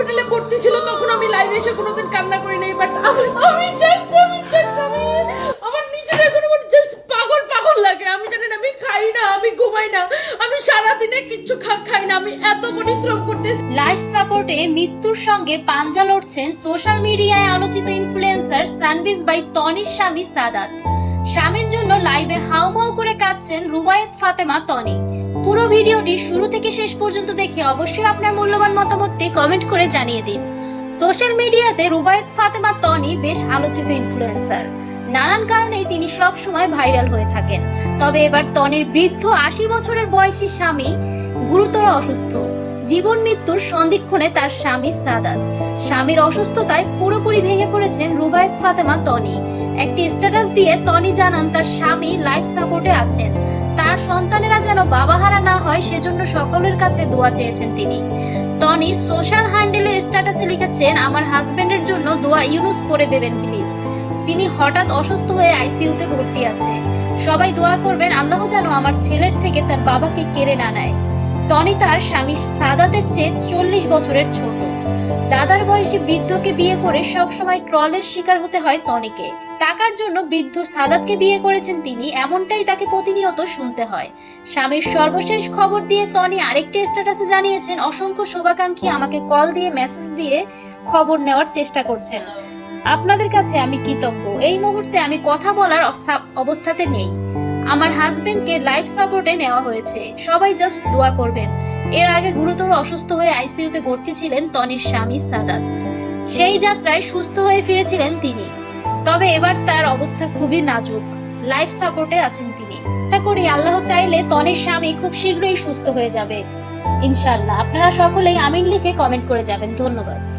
হসপিটালে ভর্তি ছিল, তখন আমি লাইভে এসে কোনোদিন কান্না করি নাই বাট আমি জাস্ট আমি জাস্ট আমি, আমার নিজের এখন জাস্ট পাগল পাগল লাগে। আমি জানি না আমি খাই না, আমি ঘুমাই না, আমি সারাদিনে কিচ্ছু খা, খাই না, আমি এত পরিশ্রম লাইফ সাপোর্টে মৃত্যুর সঙ্গে পাঞ্জা লড়ছেন সোশ্যাল মিডিয়ায় আলোচিত ইনফ্লুয়েন্সার সানবিজ বাই তনির স্বামী সাদাত। স্বামীর জন্য লাইভে হাউমাউ করে কাঁদছেন রুবায়েত ফাতেমা তনি পুরো ভিডিওটি শুরু থেকে শেষ পর্যন্ত দেখে অবশ্যই আপনার মূল্যবান মতামতটি কমেন্ট করে জানিয়ে দিন। সোশ্যাল মিডিয়াতে রুবায়েত, ফাতেমা, তনি বেশ আলোচিত ইনফ্লুয়েন্সার নানান কারণেই তিনি সব সময় ভাইরাল হয়ে থাকেন। তবে এবার তনির বৃদ্ধ আশি বছরের বয়সী স্বামী গুরুতর অসুস্থ। জীবন মৃত্যুর সন্ধিক্ষণে তার স্বামী সাদাত। স্বামীর অসুস্থতায় পুরোপুরি ভেঙে পড়েছেন রুবায়েত, ফাতেমা, তনি। একটি স্ট্যাটাস দিয়ে তনি জানান তার স্বামী লাইফ সাপোর্টে আছেন। তার সন্তানেরা যেন বাবাহারা না হয়, সেজন্য সকলের কাছে দোয়া চেয়েছেন তিনি। টনি, সোশ্যাল হ্যান্ডেলে স্ট্যাটাসে লিখেছেন, আমার হাজব্যান্ডের জন্য দোয়া ইউনুস পরে দেবেন, প্লিজ। তিনি হঠাৎ অসুস্থ হয়ে আইসিইউতে ভর্তি আছে। সবাই দোয়া করবেন, আল্লাহ যেন আমার ছেলের থেকে তার বাবাকে কেড়ে না নেয়। টনি তার স্বামী সাদাতের চেয়ে চল্লিশ বছরের ছোট। দাদার বয়সী বৃদ্ধকে বিয়ে করে সব সময় ট্রলের শিকার হতে হয় টনিকে টাকার জন্য বৃদ্ধ সাদাতকে বিয়ে করেছেন তিনি, এমনটাই তাকে প্রতিনিয়ত শুনতে হয়। স্বামীর সর্বশেষ খবর দিয়ে টনি আরেকটি স্ট্যাটাসে জানিয়েছেন, অসংখ্য শোভাকাঙ্ক্ষী আমাকে কল দিয়ে মেসেজ দিয়ে খবর নেওয়ার চেষ্টা করছেন। আপনাদের কাছে আমি কৃতজ্ঞ। এই মুহূর্তে আমি কথা বলার অবস্থাতে নেই। আমার হাজবেন্ডকে লাইফ সাপোর্টে নেওয়া হয়েছে। সবাই জাস্ট দোয়া করবেন। এর আগে গুরুতর অসুস্থ হয়ে আইসিইউতে ভর্তি ছিলেন তনির স্বামী সাদাত। সেই যাত্রায় সুস্থ হয়ে ফিরেছিলেন তিনি। তবে এবার তার অবস্থা খুবই নাজুক। লাইফ সাপোর্টে আছেন তিনি। আশা করি আল্লাহ চাইলে তনির স্বামী খুব শীঘ্রই সুস্থ হয়ে যাবে। ইনশাল্লাহ আপনারা সকলেই আমিন লিখে কমেন্ট করে যাবেন। ধন্যবাদ।